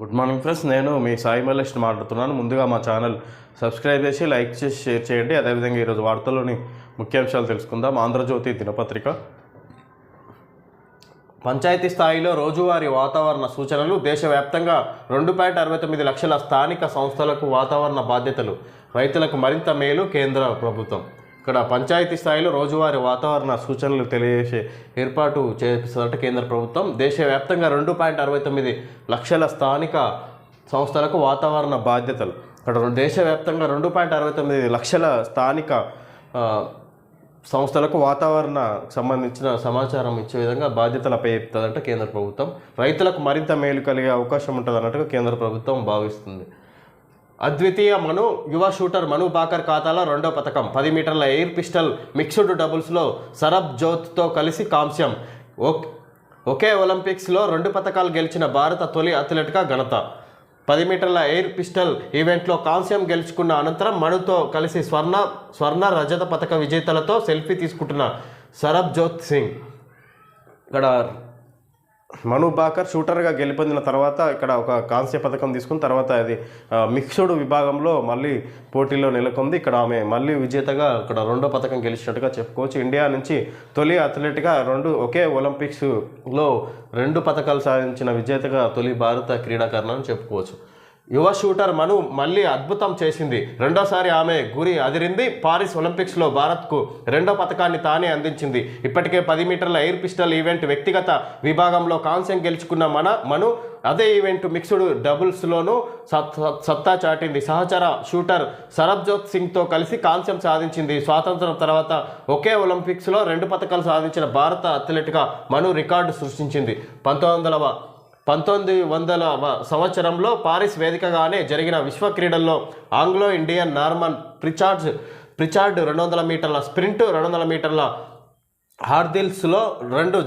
Good morning friends నేను మీ సాయి మల్లేష్ మాట్లాడుతున్నాను. ముందుగా మా ఛానల్ సబ్స్క్రైబ్ చేసి లైక్ చేసి షేర్ చేయండి. అదేవిధంగా ఈరోజు వార్తల్లోని ముఖ్యాంశాలు తెలుసుకుందాం. ఆంధ్రజ్యోతి దినపత్రిక. పంచాయతీ స్థాయిలో రోజువారీ వాతావరణ సూచనలు దేశవ్యాప్తంగా రెండు పాయింట్ అరవై తొమ్మిది లక్షల స్థానిక సంస్థలకు వాతావరణ బాధ్యతలు. రైతులకు మరింత మేలు కేంద్ర ప్రభుత్వం. ఇక్కడ పంచాయతీ స్థాయిలో రోజువారీ వాతావరణ సూచనలు తెలియజేసే ఏర్పాటు చేస్తున్నట్టు కేంద్ర ప్రభుత్వం. దేశవ్యాప్తంగా రెండు పాయింట్ అరవై తొమ్మిది లక్షల స్థానిక సంస్థలకు వాతావరణ బాధ్యతలు. ఇక్కడ దేశవ్యాప్తంగా రెండు పాయింట్ అరవై తొమ్మిది లక్షల స్థానిక సంస్థలకు వాతావరణ సంబంధించిన సమాచారం ఇచ్చే విధంగా బాధ్యతలు చెప్తుందంట కేంద్ర ప్రభుత్వం. రైతులకు మరింత మేలు కలిగే అవకాశం ఉంటుంది అన్నట్టుగా కేంద్ర ప్రభుత్వం భావిస్తుంది. అద్వితీయ మను యువ షూటర్ మను బాకర్ ఖాతాలో రెండో పథకం. పది మీటర్ల ఎయిర్ పిస్టల్ మిక్స్డ్ డబుల్స్లో సరబ్ జోత్తో కలిసి కాంస్యం. ఓక్- ఒకే ఒలింపిక్స్లో రెండు పథకాలు గెలిచిన భారత తొలి అథ్లెట్గా ఘనత. పది మీటర్ల ఎయిర్ పిస్టల్ ఈవెంట్లో కాంస్యం గెలుచుకున్న అనంతరం మనుతో కలిసి స్వర్ణ స్వర్ణ రజత పథక విజేతలతో సెల్ఫీ తీసుకుంటున్న సరబ్ జోత్ సింగ్. ఇక్కడ మను బాకర్ షూటర్గా గెలుపొందిన తర్వాత ఇక్కడ ఒక కాంస్య పథకం తీసుకున్న తర్వాత అది మిక్స్డ్ విభాగంలో మళ్ళీ పోటీలో నెలకొంది. ఇక్కడ ఆమె మళ్ళీ విజేతగా ఇక్కడ రెండో పథకం గెలిచినట్టుగా చెప్పుకోవచ్చు. ఇండియా నుంచి తొలి అథ్లెట్గా రెండు ఒకే ఒలింపిక్స్లో రెండు పథకాలు సాధించిన విజేతగా తొలి భారత క్రీడాకారులను అని చెప్పుకోవచ్చు. యువ షూటర్ మను మళ్ళీ అద్భుతం చేసింది. రెండోసారి ఆమె గురి అదిరింది. పారిస్ ఒలింపిక్స్లో భారత్కు రెండో పథకాన్ని తానే అందించింది. ఇప్పటికే పది మీటర్ల ఎయిర్ పిస్టల్ ఈవెంట్ వ్యక్తిగత విభాగంలో కాంస్యం గెలుచుకున్న మన మను అదే ఈవెంట్ మిక్స్డ్ డబుల్స్లోనూ సత్- సత్- సత్తా చాటింది. సహచర షూటర్ సరబ్జోత్ సింగ్తో కలిసి కాంస్యం సాధించింది. స్వాతంత్రం తర్వాత ఒకే ఒలింపిక్స్లో రెండు పథకాలు సాధించిన భారత అథ్లెట్గా మను రికార్డు సృష్టించింది. పంతొమ్మిది వందల పంతొమ్మిది వందల సంవత్సరంలో పారిస్ వేదికగానే జరిగిన విశ్వ క్రీడల్లో Anglo Indian Norman Pritchards Pritchard రెండు వందల మీటర్ల స్ప్రింట్ రెండు వందల మీటర్ల హార్దిల్స్లో రెండు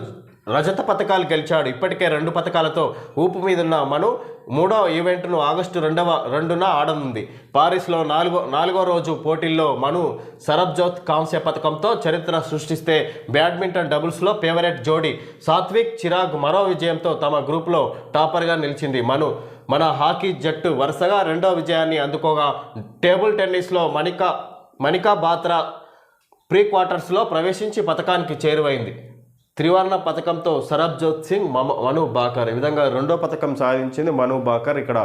రజత పథకాలు గెలిచాడు. ఇప్పటికే రెండు పథకాలతో ఊపు మీదున్న మను మూడో ఈవెంట్ను ఆగస్టు రెండవ రెండున ఆడనుంది. పారిస్లో నాలుగో నాలుగో రోజు పోటీల్లో మను సరబ్జోత్ కాంస్య పథకంతో చరిత్ర సృష్టిస్తే బ్యాడ్మింటన్ డబుల్స్లో ఫేవరెట్ జోడీ సాత్విక్ చిరాగ్ మరో విజయంతో తమ గ్రూప్లో టాపర్గా నిలిచింది మను. మన హాకీ జట్టు వరుసగా రెండో విజయాన్ని అందుకోగా టేబుల్ టెన్నిస్లో మణికా మణికా బాత్రా ప్రీ క్వార్టర్స్లో ప్రవేశించి పథకానికి చేరువైంది. త్రివర్ణ పథకంతో సరబ్జోత్ సింగ్ మమ మను బాకర్. ఈ విధంగా రెండో పథకం సాధించింది మను బాకర్. ఇక్కడ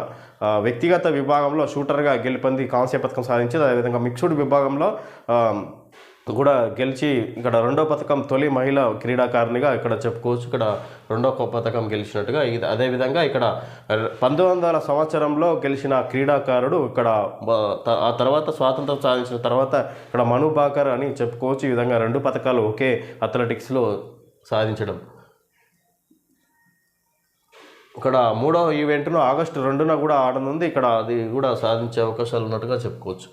వ్యక్తిగత విభాగంలో షూటర్గా గెలుపొంది కాంస్య పథకం సాధించింది. అదేవిధంగా మిక్స్డ్ విభాగంలో కూడా గెలిచి ఇక్కడ రెండో పథకం తొలి మహిళ క్రీడాకారిణిగా ఇక్కడ చెప్పుకోవచ్చు. ఇక్కడ రెండో పథకం గెలిచినట్టుగా ఇది అదేవిధంగా ఇక్కడ పంతొమ్మిది వందల సంవత్సరంలో గెలిచిన క్రీడాకారుడు ఇక్కడ ఆ తర్వాత స్వాతంత్రం సాధించిన తర్వాత ఇక్కడ మను బాకర్ అని చెప్పుకోవచ్చు. ఈ విధంగా రెండు పథకాలు ఒకే అథ్లెటిక్స్లో సాధించడం. ఇక్కడ మూడో ఈవెంట్ను ఆగస్టు రెండున కూడా ఆడనుంది. ఇక్కడ అది కూడా సాధించే అవకాశాలు ఉన్నట్టుగా చెప్పుకోవచ్చు.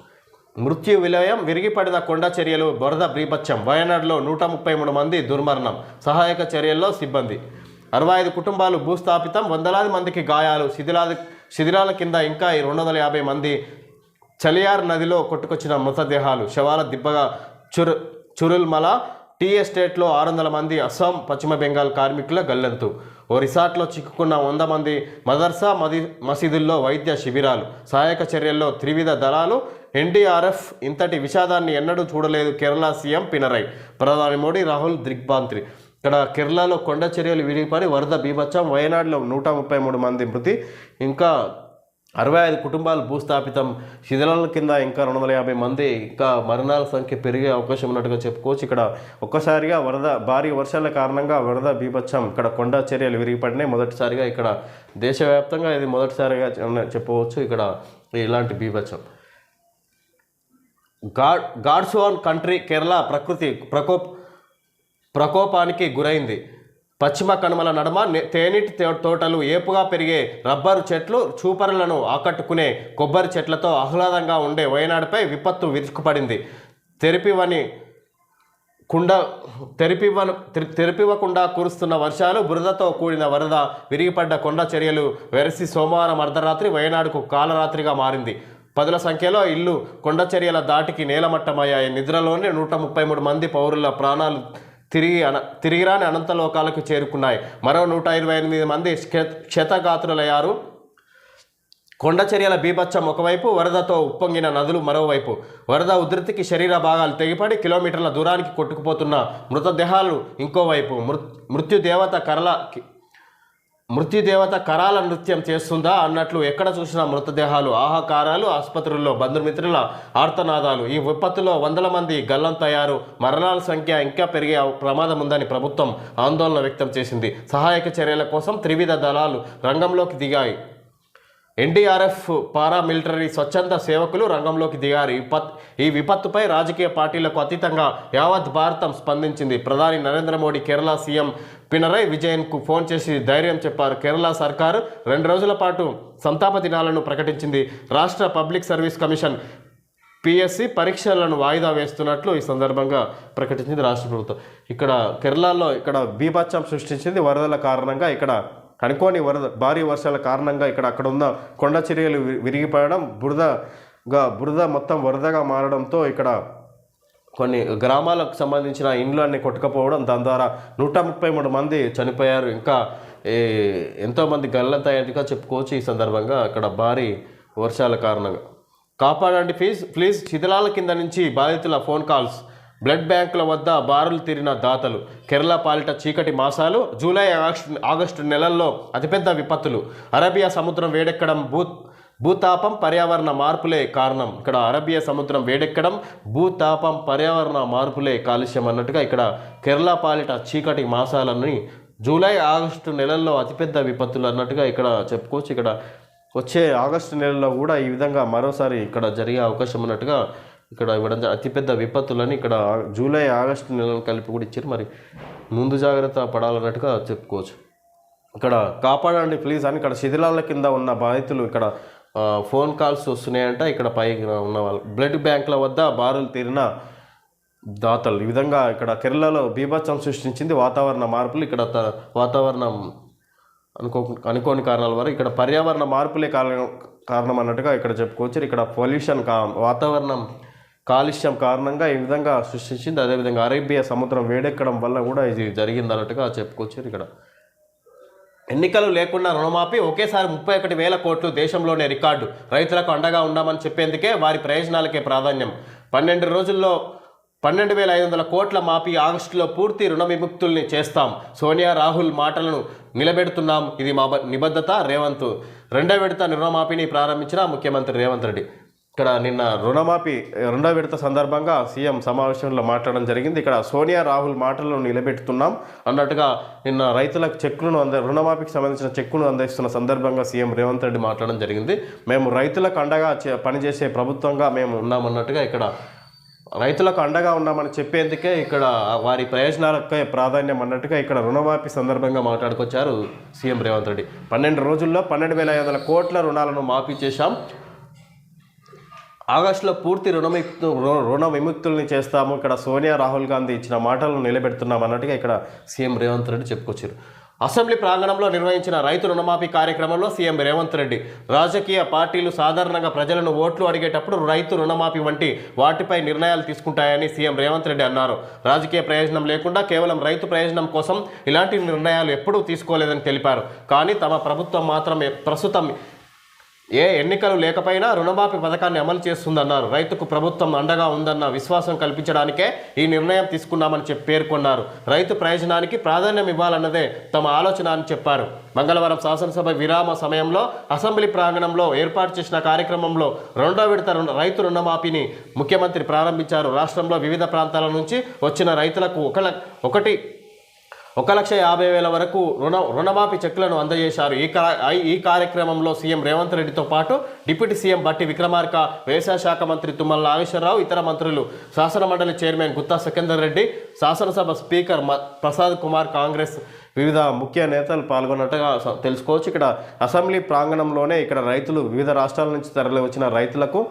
మృత్యు విలయం విరిగిపడిన కొండ చర్యలు బురద బీభత్సం వయనాడులో నూట ముప్పై మూడు మంది దుర్మరణం సహాయక చర్యల్లో సిబ్బంది. అరవై ఐదు కుటుంబాలు భూస్థాపితం వందలాది మందికి గాయాలు శిథిలాది శిథిలాల కింద ఇంకా రెండు వందల యాభై మంది చలియార్ నదిలో కొట్టుకొచ్చిన మృతదేహాలు. శవాల దిబ్బగా చురు చురుల్మల టీ ఎస్టేట్లో ఆరు వందల మంది అస్సాం పశ్చిమ బెంగాల్ కార్మికుల గల్లంతు. ఓ రిసార్ట్లో చిక్కుకున్న వంద మంది మదర్సా మది మసీదుల్లో వైద్య శిబిరాలు. సహాయక చర్యల్లో త్రివిధ దళాలు. ఎన్డీఆర్ఎఫ్ ఇంతటి విషాదాన్ని ఎన్నడూ చూడలేదు కేరళ సీఎం పినరై. ప్రధాని మోడీ రాహుల్ దిగ్భాంత్రి ఇక్కడ కేరళలో కొండ చర్యలు విడిపడి వరద బీభత్సం. వయనాడులో నూట ముప్పై మూడు మంది మృతి. ఇంకా అరవై ఐదు కుటుంబాలు భూస్థాపితం. శిథిలాల కింద ఇంకా రెండు వందల యాభై మంది ఇంకా మరణాల సంఖ్య పెరిగే అవకాశం ఉన్నట్టుగా చెప్పుకోవచ్చు. ఇక్కడ ఒక్కసారిగా వరద భారీ వర్షాల కారణంగా వరద బీభత్సం ఇక్కడ కొండ చర్యలు విరిగిపడినాయి. మొదటిసారిగా ఇక్కడ దేశవ్యాప్తంగా ఇది మొదటిసారిగా చెప్పవచ్చు ఇక్కడ ఇలాంటి బీభత్సం. God God's own country Kerala ప్రకృతి ప్రకోప్ ప్రకోపానికి గురైంది. పశ్చిమ కనుమల నడుమ తేనెటి తో- తోటలు ఏపుగా పెరిగే రబ్బరు చెట్లు చూపరులను ఆకట్టుకునే కొబ్బరి చెట్లతో ఆహ్లాదంగా ఉండే వయనాడుపై విపత్తు విరుచుకుపడింది. తెరిపివని కుండ తెరిపివ్వను తెరిపివ్వకుండా కురుస్తున్న వర్షాలు బురదతో కూడిన వరద విరిగిపడ్డ కొండ చర్యలు వెరసి సోమవారం అర్ధరాత్రి వయనాడుకు కాలరాత్రిగా మారింది. పదుల సంఖ్యలో ఇల్లు కొండ చర్యల దాటికి నేలమట్టమయ్యాయి. నిద్రలోనే నూట ముప్పై మూడు మంది పౌరుల ప్రాణాలు తిరిగి అన తిరిగిరాని అనంత లోకాలకు చేరుకున్నాయి. మరో నూట ఇరవై ఎనిమిది మంది క్షతగాత్రులయ్యారు. కొండచర్యల బీభత్సం ఒకవైపు వరదతో ఉప్పొంగిన నదులు మరోవైపు. వరద ఉధృతికి శరీర భాగాలు తెగిపడి కిలోమీటర్ల దూరానికి కొట్టుకుపోతున్న మృతదేహాలు ఇంకోవైపు. మృ మృత్యుదేవత కరల మృత్యుదేవత కరాల నృత్యం చేస్తుందా అన్నట్లు ఎక్కడ చూసినా మృతదేహాలు ఆహాకారాలు ఆసుపత్రుల్లో బంధుమిత్రుల ఆర్తనాదాలు. ఈ విపత్తులో వందల మంది గల్లంతయ్యారు మరణాల సంఖ్య ఇంకా పెరిగే ప్రమాదం ఉందని ప్రభుత్వం ఆందోళన వ్యక్తం చేసింది. సహాయక చర్యల కోసం త్రివిధ దళాలు రంగంలోకి దిగాయి. ఎన్డీఆర్ఎఫ్ పారామిలిటరీ స్వచ్ఛంద సేవకులు రంగంలోకి దిగారు. ఈ పత్ ఈ విపత్తుపై రాజకీయ పార్టీలకు అతీతంగా యావత్ భారతం స్పందించింది. ప్రధాని నరేంద్ర మోడీ కేరళ సీఎం పినరై విజయన్కు ఫోన్ చేసి ధైర్యం చెప్పారు. కేరళ సర్కారు రెండు రోజుల పాటు సంతాప దినాలను ప్రకటించింది. రాష్ట్ర పబ్లిక్ సర్వీస్ కమిషన్ పిఎస్సి పరీక్షలను వాయిదా వేస్తున్నట్లు ఈ సందర్భంగా ప్రకటించింది రాష్ట్ర ప్రభుత్వం. ఇక్కడ కేరళలో ఇక్కడ బీభత్సం సృష్టించింది వరదల కారణంగా ఇక్కడ కనుకోని వరద భారీ వర్షాల కారణంగా ఇక్కడ అక్కడ ఉన్న కొండ చర్యలు విరిగిపోయడం బురదగా బురద మొత్తం వరదగా మారడంతో ఇక్కడ కొన్ని గ్రామాలకు సంబంధించిన ఇండ్లు అన్ని కొట్టుకపోవడం దాని ద్వారా నూట ముప్పై మూడు మంది చనిపోయారు. ఇంకా ఎంతోమంది గల్లంతయ్యేట్టుగా చెప్పుకోవచ్చు ఈ సందర్భంగా అక్కడ భారీ వర్షాల కారణంగా. కాపాడండి ప్లీజ్ ప్లీజ్. శిథిలాల కింద నుంచి బాధితుల ఫోన్ కాల్స్. బ్లడ్ బ్యాంకుల వద్ద బారులు తీరిన దాతలు. కేరళ పాలిట చీకటి మాసాలు జూలై ఆగస్టు ఆగస్టు నెలల్లో అతిపెద్ద విపత్తులు. అరేబియా సముద్రం వేడెక్కడం భూ భూతాపం పర్యావరణ మార్పులే కారణం. ఇక్కడ అరబియా సముద్రం వేడెక్కడం భూతాపం పర్యావరణ మార్పులే కాలుష్యం అన్నట్టుగా ఇక్కడ కేరళ పాలిట చీకటి మాసాలని జూలై ఆగస్టు నెలల్లో అతిపెద్ద విపత్తులు అన్నట్టుగా ఇక్కడ చెప్పుకోవచ్చు. ఇక్కడ వచ్చే ఆగస్టు నెలలో కూడా ఈ విధంగా మరోసారి ఇక్కడ జరిగే అవకాశం ఉన్నట్టుగా ఇక్కడ ఇవ్వడం అతిపెద్ద విపత్తులని ఇక్కడ జూలై ఆగస్టు నెలలు కలిపి కూడా ఇచ్చారు. మరి ముందు జాగ్రత్త పడాలన్నట్టుగా చెప్పుకోవచ్చు. ఇక్కడ కాపాడండి ప్లీజ్ అని ఇక్కడ శిథిలాల కింద ఉన్న బాధితులు ఇక్కడ ఫోన్ కాల్స్ వస్తున్నాయంట. ఇక్కడ పై ఉన్న వాళ్ళు బ్లడ్ బ్యాంకుల వద్ద బారులు తీరిన దాతలు. ఈ విధంగా ఇక్కడ కేరళలో బీభత్సం సృష్టించింది వాతావరణ మార్పులు. ఇక్కడ త- వాతావరణం అనుకో అనుకోని కారణాల వల్ల ఇక్కడ పర్యావరణ మార్పులే కారణం కారణం అన్నట్టుగా ఇక్కడ చెప్పుకోవచ్చు. ఇక్కడ పొల్యూషన్ కా వాతావరణం కాలుష్యం కారణంగా ఈ విధంగా సృష్టించింది. అదేవిధంగా అరేబియా సముద్రం వేడెక్కడం వల్ల కూడా ఇది జరిగింది అన్నట్టుగా చెప్పుకొచ్చారు ఇక్కడ. ఎన్నికలు లేకుండా రుణమాఫీ ఒకేసారి ముప్పై ఒకటి వేల కోట్లు దేశంలోనే రికార్డు. రైతులకు అండగా ఉండామని చెప్పేందుకే వారి ప్రయోజనాలకే ప్రాధాన్యం. పన్నెండు రోజుల్లో పన్నెండు వేల ఐదు వందల కోట్ల మాఫీ ఆగస్టులో పూర్తి రుణ విముక్తుల్ని చేస్తాం. సోనియా రాహుల్ మాటలను నిలబెడుతున్నాం. ఇది మా బ- నిబద్ధత. రేవంత్ రెండో విడత రుణమాఫీని ప్రారంభించిన ముఖ్యమంత్రి రేవంత్ రెడ్డి. ఇక్కడ నిన్న రుణమాఫీ రెండో విడత సందర్భంగా సీఎం సమావేశంలో మాట్లాడడం జరిగింది. ఇక్కడ సోనియా రాహుల్ మాటలను నిలబెడుతున్నాం అన్నట్టుగా నిన్న రైతులకు చెక్కులను అంద రుణమాఫీకి సంబంధించిన చెక్కును అందిస్తున్న సందర్భంగా సీఎం రేవంత్ రెడ్డి మాట్లాడడం జరిగింది. మేము రైతులకు అండగా చే- పనిచేసే ప్రభుత్వంగా మేము ఉన్నామన్నట్టుగా ఇక్కడ రైతులకు అండగా ఉన్నామని చెప్పేందుకే ఇక్కడ వారి ప్రయోజనాలకే ప్రాధాన్యం అన్నట్టుగా ఇక్కడ రుణమాఫీ సందర్భంగా మాట్లాడుకొచ్చారు సీఎం రేవంత్ రెడ్డి. పన్నెండు రోజుల్లో పన్నెండు వేల ఐదు వందల కోట్ల రుణాలను మాఫీ చేశాం. ఆగస్టులో పూర్తి రుణమిక్తు రుణ విముక్తుల్ని చేస్తాము. ఇక్కడ సోనియా రాహుల్ గాంధీ ఇచ్చిన మాటలను నిలబెడుతున్నాం అన్నట్టుగా ఇక్కడ సీఎం రేవంత్ రెడ్డి చెప్పుకొచ్చారు. అసెంబ్లీ ప్రాంగణంలో నిర్వహించిన రైతు రుణమాఫీ కార్యక్రమంలో సీఎం రేవంత్ రెడ్డి రాజకీయ పార్టీలు సాధారణంగా ప్రజలను ఓట్లు అడిగేటప్పుడు రైతు రుణమాఫీ వంటి వాటిపై నిర్ణయాలు తీసుకుంటాయని సీఎం రేవంత్ రెడ్డి అన్నారు. రాజకీయ ప్రయోజనం లేకుండా కేవలం రైతు ప్రయోజనం కోసం ఇలాంటి నిర్ణయాలు ఎప్పుడూ తీసుకోలేదని తెలిపారు. కానీ తమ ప్రభుత్వం మాత్రం ప్రస్తుతం ఏ ఎన్నికలు లేకపోయినా రుణమాఫీ పథకాన్ని అమలు చేస్తుందన్నారు. రైతుకు ప్రభుత్వం అండగా ఉందన్న విశ్వాసం కల్పించడానికే ఈ నిర్ణయం తీసుకున్నామని చెప్పి పేర్కొన్నారు. రైతు ప్రయోజనానికి ప్రాధాన్యం ఇవ్వాలన్నదే తమ ఆలోచన అని చెప్పారు. మంగళవారం శాసనసభ విరామ సమయంలో అసెంబ్లీ ప్రాంగణంలో ఏర్పాటు చేసిన కార్యక్రమంలో రెండో విడత రైతు రుణమాఫీని ముఖ్యమంత్రి ప్రారంభించారు. రాష్ట్రంలో వివిధ ప్రాంతాల నుంచి వచ్చిన రైతులకు ఒక ఒకటి ఒక లక్ష యాభై వేల వరకు రుణ రుణమాఫీ చెక్కులను అందజేశారు. ఈ ఈ కార్యక్రమంలో సీఎం రేవంత్ రెడ్డితో పాటు డిప్యూటీ సీఎం బట్టి విక్రమార్క వ్యవసాయ శాఖ మంత్రి తుమ్మల నాగేశ్వరరావు ఇతర మంత్రులు శాసనమండలి చైర్మన్ గుత్తా సికందర్ రెడ్డి శాసనసభ స్పీకర్ మ- ప్రసాద్ కుమార్ కాంగ్రెస్ వివిధ ముఖ్య నేతలు పాల్గొన్నట్టుగా తెలుసుకోవచ్చు. ఇక్కడ అసెంబ్లీ ప్రాంగణంలోనే ఇక్కడ రైతులు వివిధ రాష్ట్రాల నుంచి తరలి వచ్చిన రైతులకు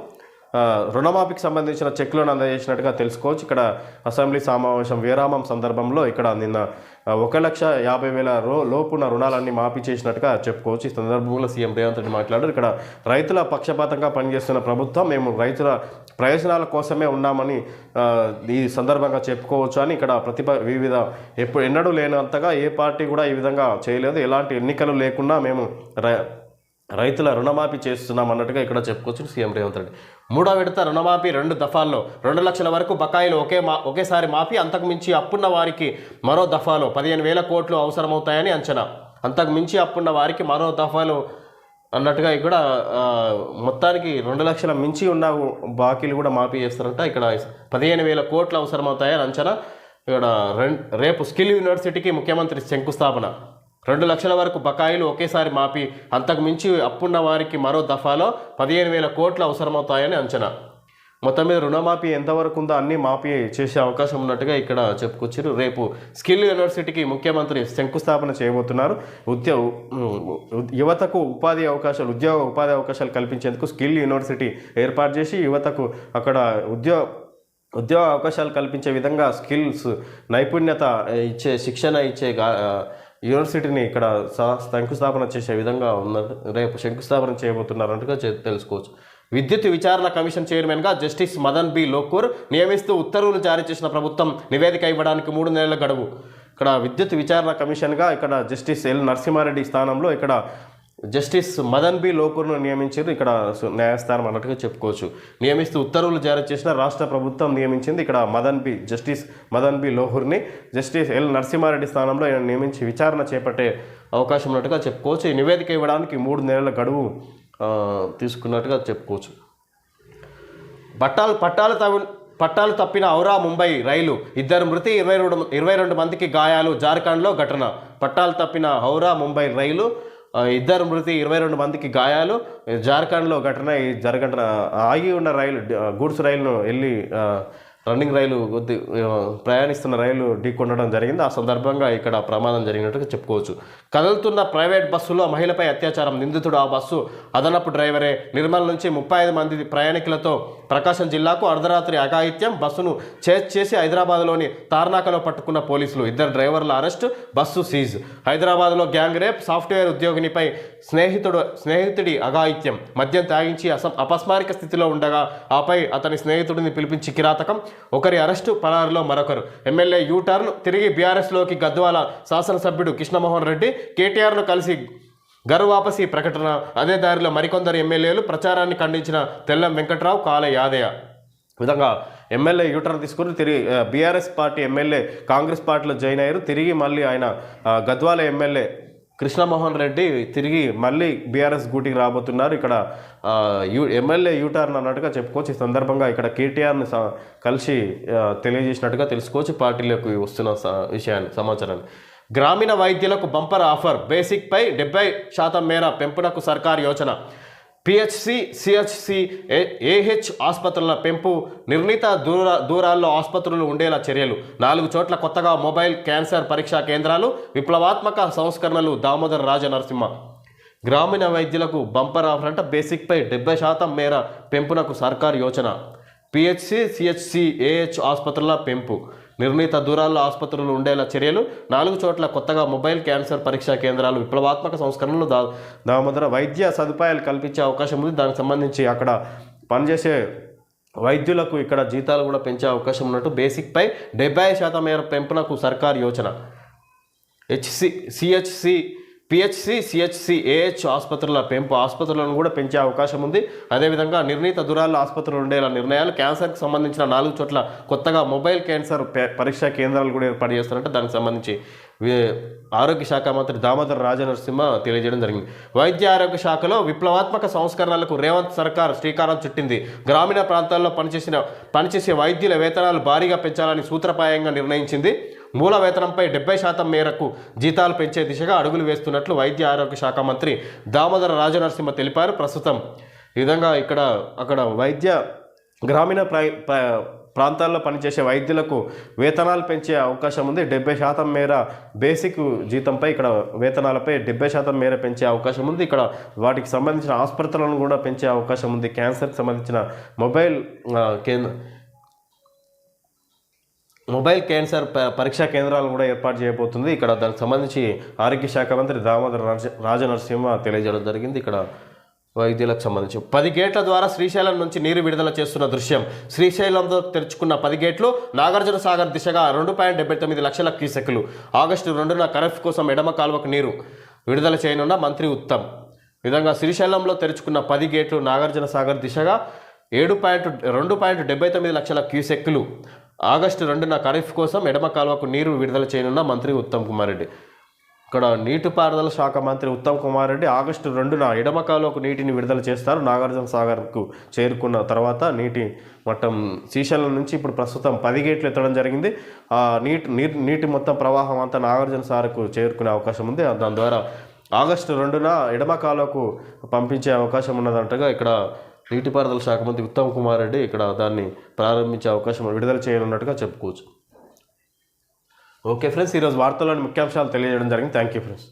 రుణమాఫీకి సంబంధించిన చెక్కులను అందజేసినట్టుగా తెలుసుకోవచ్చు. ఇక్కడ అసెంబ్లీ సమావేశం విరామం సందర్భంలో ఇక్కడ నిన్న ఒక లక్ష యాభై వేల రో లోపున రుణాలన్నీ మాఫీ చేసినట్టుగా చెప్పుకోవచ్చు. ఈ సందర్భంలో సీఎం రేవంత్ రెడ్డి మాట్లాడారు. ఇక్కడ రైతుల పక్షపాతంగా పనిచేస్తున్న ప్రభుత్వం మేము రైతుల ప్రయోజనాల కోసమే ఉన్నామని ఈ సందర్భంగా చెప్పుకోవచ్చు అని ఇక్కడ ప్రతిభ వివిధ ఎప్పుడు ఎన్నడూ లేనంతగా ఏ పార్టీ కూడా ఈ విధంగా చేయలేదు. ఎలాంటి ఎన్నికలు లేకుండా మేము రైతుల రుణమాఫీ చేస్తున్నాం అన్నట్టుగా ఇక్కడ చెప్పుకోవచ్చు సీఎం రేవంత్ రెడ్డి. మూడో విడత రుణమాఫీ రెండు దఫాల్లో. రెండు లక్షల వరకు బకాయిలు ఒకే మా ఒకేసారి మాఫీ అంతకు మించి అప్పున్న వారికి మరో దఫాలో. పదిహేను వేల కోట్లు అవసరమవుతాయని అంచనా. అంతకు మించి అప్పున్న వారికి మరో దఫాలో అన్నట్టుగా ఇక్కడ మొత్తానికి రెండు లక్షల మించి ఉన్న బాకీలు కూడా మాఫీ చేస్తారంట. ఇక్కడ పదిహేను వేల కోట్లు అవసరమవుతాయని అంచనా. ఇక్కడ రెం- రేపు స్కిల్ యూనివర్సిటీకి ముఖ్యమంత్రి శంకుస్థాపన. రెండు లక్షల వరకు బకాయిలు ఒకేసారి మాపి అంతకు మించి అప్పున్న వారికి మరో దఫాలో పదిహేను వేల కోట్లు అవసరమవుతాయని అంచనా. మొత్తం మీద రుణమాఫీ ఎంతవరకు ఉందో అన్ని మాఫీ చేసే అవకాశం ఉన్నట్టుగా ఇక్కడ చెప్పుకొచ్చారు రేపు స్కిల్ యూనివర్సిటీకి ముఖ్యమంత్రి శంకుస్థాపన చేయబోతున్నారు. ఉద్యోగ యువతకు ఉపాధి అవకాశాలు ఉద్యోగ ఉపాధి అవకాశాలు కల్పించేందుకు స్కిల్ యూనివర్సిటీ ఏర్పాటు చేసి యువతకు అక్కడ ఉద్యోగ ఉద్యోగ అవకాశాలు కల్పించే విధంగా స్కిల్స్ నైపుణ్యత ఇచ్చే శిక్షణ ఇచ్చే యూనివర్సిటీని ఇక్కడ శంకుస్థాపన చేసే విధంగా ఉన్నది రేపు శంకుస్థాపన చేయబోతున్నారంటగా తెలుసుకోవచ్చు. విద్యుత్ విచారణ కమిషన్ చైర్మన్గా జస్టిస్ మదన్ బి లోకూర్ నియమిస్తూ ఉత్తర్వులు జారీ చేసిన ప్రభుత్వం నివేదిక ఇవ్వడానికి మూడు నెలల గడువు. ఇక్కడ విద్యుత్ విచారణ కమిషన్గా ఇక్కడ జస్టిస్ ఎల్ నరసింహారెడ్డి స్థానంలో ఇక్కడ జస్టిస్ మదన్ బి లోకూర్ను నియమించారు ఇక్కడ న్యాయస్థానం అన్నట్టుగా చెప్పుకోవచ్చు. నియమిస్తూ ఉత్తర్వులు జారీ చేసిన రాష్ట్ర ప్రభుత్వం నియమించింది ఇక్కడ Madan B justice Madan B లోహూర్ని justice L Narasimha Reddy స్థానంలో ఆయన నియమించి విచారణ చేపట్టే అవకాశం ఉన్నట్టుగా చెప్పుకోవచ్చు. ఈ నివేదిక ఇవ్వడానికి మూడు నెలల గడువు తీసుకున్నట్టుగా చెప్పుకోవచ్చు. పట్టాలు పట్టాలు తవి పట్టాలు తప్పిన ఔరా ముంబై రైలు. ఇద్దరు మృతి ఇరవై రెండు ఇరవై రెండు మందికి గాయాలు. జార్ఖండ్లో ఘటన. పట్టాలు తప్పిన ఔరా ముంబై రైలు. ఇద్దరు మృతి ఇరవై రెండు మందికి గాయాలు. జార్ఖండ్లో ఘటన జరగటన ఆగి ఉన్న రైలు గూడ్స్ రైలును వెళ్ళి రన్నింగ్ రైలు కొద్ది ప్రయాణిస్తున్న రైలు ఢీకొనడం జరిగింది. ఆ సందర్భంగా ఇక్కడ ప్రమాదం జరిగినట్టుగా చెప్పుకోవచ్చు. కదులుతున్న ప్రైవేట్ బస్సులో మహిళపై అత్యాచారం. నిందితుడు ఆ బస్సు అదనపు డ్రైవరే. నిర్మల్ నుంచి ముప్పై ఐదు మంది ప్రయాణికులతో ప్రకాశం జిల్లాకు అర్ధరాత్రి అఘాయిత్యం బస్సును చేజ్ చేసి హైదరాబాద్లోని తార్నాకలో పట్టుకున్న పోలీసులు. ఇద్దరు డ్రైవర్ల అరెస్టు బస్సు సీజ్. హైదరాబాద్లో గ్యాంగ్ రేప్ సాఫ్ట్వేర్ ఉద్యోగినిపై స్నేహితుడు స్నేహితుడి అఘాయిత్యం. మద్యం తాగించి అసం అపస్మారిక స్థితిలో ఉండగా ఆపై అతని స్నేహితుడిని పిలిపించి కిరాతకం. ఒకరి అరెస్టు పరారులో మరొకరు. ఎమ్మెల్యే యూటర్న్ తిరిగి బీఆర్ఎస్లోకి గద్వాల శాసనసభ్యుడు కృష్ణమోహన్ రెడ్డి కేటీఆర్ను కలిసి గరువాపసి ప్రకటన. అదే దారిలో మరికొందరు ఎమ్మెల్యేలు ప్రచారాన్ని ఖండించిన తెల్లం వెంకట్రావు కాల యాదయ్య. విధంగా ఎమ్మెల్యే యూటర్న్ తీసుకుని తిరిగి బీఆర్ఎస్ పార్టీ ఎమ్మెల్యే కాంగ్రెస్ పార్టీలో జాయిన్ అయ్యారు. తిరిగి మళ్ళీ ఆయన గద్వాల ఎమ్మెల్యే కృష్ణమోహన్ రెడ్డి తిరిగి మళ్ళీ బీఆర్ఎస్ గూటికి రాబోతున్నారు. ఇక్కడ యూ ఎమ్మెల్యే యూటర్న్ అన్నట్టుగా చెప్పుకోవచ్చు. ఈ సందర్భంగా ఇక్కడ కేటీఆర్ని స- కలిసి తెలియజేసినట్టుగా తెలుసుకోవచ్చు. పార్టీలోకి వస్తున్న స- విషయాన్ని సమాచారాన్ని. గ్రామీణ వైద్యులకు బంపర్ ఆఫర్. బేసిక్పై డెబ్బై శాతం మేర పెంపునకు సర్కార్ యోచన. పిహెచ్సి సిహెచ్సి ఏహెచ్ ఆసుపత్రుల పెంపు నిర్ణీత దూర దూరాల్లో ఆసుపత్రులు ఉండేలా చర్యలు. నాలుగు చోట్ల కొత్తగా మొబైల్ క్యాన్సర్ పరీక్షా కేంద్రాలు విప్లవాత్మక సంస్కరణలు దామోదర రాజ నరసింహ గ్రామీణ వైద్యులకు బంపర్ ఆఫర్ అంటే బేసిక్పై డెబ్బై శాతం మేర పెంపునకు సర్కార్ యోచన. పిహెచ్సి సిహెచ్సి ఏహెచ్ ఆసుపత్రుల పెంపు. నిర్ణీత దూరాల్లో ఆసుపత్రులు ఉండేలా చర్యలు. నాలుగు చోట్ల కొత్తగా మొబైల్ క్యాన్సర్ పరీక్షా కేంద్రాలు విప్లవాత్మక సంస్కరణలు దా దామోదర వైద్య సదుపాయాలు కల్పించే అవకాశం ఉంది. దానికి సంబంధించి అక్కడ పనిచేసే వైద్యులకు ఇక్కడ జీతాలు కూడా పెంచే అవకాశం ఉన్నట్టు బేసిక్పై డెబ్బై శాతం మేర పెంపునకు సర్కార్ యోచన. HC CHC PHC CHC AH ఆసుపత్రుల పెంపు ఆసుపత్రులను కూడా పెంచే అవకాశం ఉంది. అదేవిధంగా నిర్ణీత దూరాల్లో ఆసుపత్రులు ఉండేలా నిర్ణయాలు క్యాన్సర్కి సంబంధించిన నాలుగు చోట్ల కొత్తగా మొబైల్ క్యాన్సర్ పరీక్షా కేంద్రాలు కూడా ఏర్పాటు చేస్తారంటే దానికి సంబంధించి ఆరోగ్య శాఖ మంత్రి దామోదర రాజనరసింహ తెలియజేయడం జరిగింది. వైద్య ఆరోగ్య శాఖలో విప్లవాత్మక సంస్కరణలకు రేవంత్ సర్కార్ శ్రీకారం చుట్టింది. గ్రామీణ ప్రాంతాల్లో పనిచేసిన పనిచేసే వైద్యుల వేతనాలు భారీగా పెంచాలని సూత్రప్రాయంగా నిర్ణయించింది. మూల వేతనంపై డెబ్బై శాతం మేరకు జీతాలు పెంచే దిశగా అడుగులు వేస్తున్నట్లు వైద్య ఆరోగ్య శాఖ మంత్రి దామోదర రాజనరసింహ తెలిపారు. ప్రస్తుతం ఈ విధంగా ఇక్కడ అక్కడ వైద్య గ్రామీణ ప్రాంతాల్లో పనిచేసే వైద్యులకు వేతనాలు పెంచే అవకాశం ఉంది. డెబ్బై శాతం మేర బేసిక్ జీతంపై ఇక్కడ వేతనాలపై డెబ్బై శాతం మేర పెంచే అవకాశం ఉంది. ఇక్కడ వాటికి సంబంధించిన ఆసుపత్రులను కూడా పెంచే అవకాశం ఉంది. క్యాన్సర్కి సంబంధించిన మొబైల్ కేంద్ర మొబైల్ క్యాన్సర్ ప- పరీక్షా కేంద్రాలను కూడా ఏర్పాటు చేయబోతుంది. ఇక్కడ దానికి సంబంధించి ఆరోగ్య శాఖ మంత్రి దామోదర రాజ రాజనరసింహ తెలియజేయడం జరిగింది. ఇక్కడ వైద్యులకు సంబంధించి పది గేట్ల ద్వారా శ్రీశైలం నుంచి నీరు విడుదల చేస్తున్న దృశ్యం. శ్రీశైలంతో తెరుచుకున్న పది గేట్లు నాగార్జున సాగర్ దిశగా రెండు పాయింట్ డెబ్బై తొమ్మిది లక్షల క్యూసెక్లు ఆగస్టు రెండున కరఫ్ కోసం ఎడమ కాలువకు నీరు విడుదల చేయనున్న మంత్రి ఉత్తమ్. విధంగా శ్రీశైలంలో తెరుచుకున్న పది గేట్లు నాగార్జున సాగర్ దిశగా ఏడు పాయింట్ రెండు పాయింట్ డెబ్బై తొమ్మిది లక్షల క్యూసెక్లు. ఆగస్టు రెండున ఖరీఫ్ కోసం ఎడమ కాలువకు నీరు విడుదల చేయనున్న మంత్రి ఉత్తమ్ కుమార్ రెడ్డి. ఇక్కడ నీటిపారుదల శాఖ మంత్రి ఉత్తమ్ కుమార్ రెడ్డి ఆగస్టు రెండున ఎడమ కాలువకు నీటిని విడుదల చేస్తారు. నాగార్జున సాగర్కు చేరుకున్న తర్వాత నీటి మట్టం శ్రీశైలం నుంచి ఇప్పుడు ప్రస్తుతం పది గేట్లు ఎత్తడం జరిగింది. ఆ నీటి నీటి నీటి మొత్తం ప్రవాహం అంతా నాగార్జున సాగర్కు చేరుకునే అవకాశం ఉంది. దాని ద్వారా ఆగస్టు రెండున ఎడమ కాలువకు పంపించే అవకాశం ఉన్నదంటగా ఇక్కడ నీటిపారుదల శాఖ మంత్రి ఉత్తమ్ కుమార్ రెడ్డి ఇక్కడ దాన్ని ప్రారంభించే అవకాశం విడుదల చేయనున్నట్టుగా చెప్పుకోవచ్చు. ఓకే ఫ్రెండ్స్ ఈరోజు వార్తల్లోని ముఖ్యాంశాలు తెలియజేయడం జరిగింది. Thank you friends.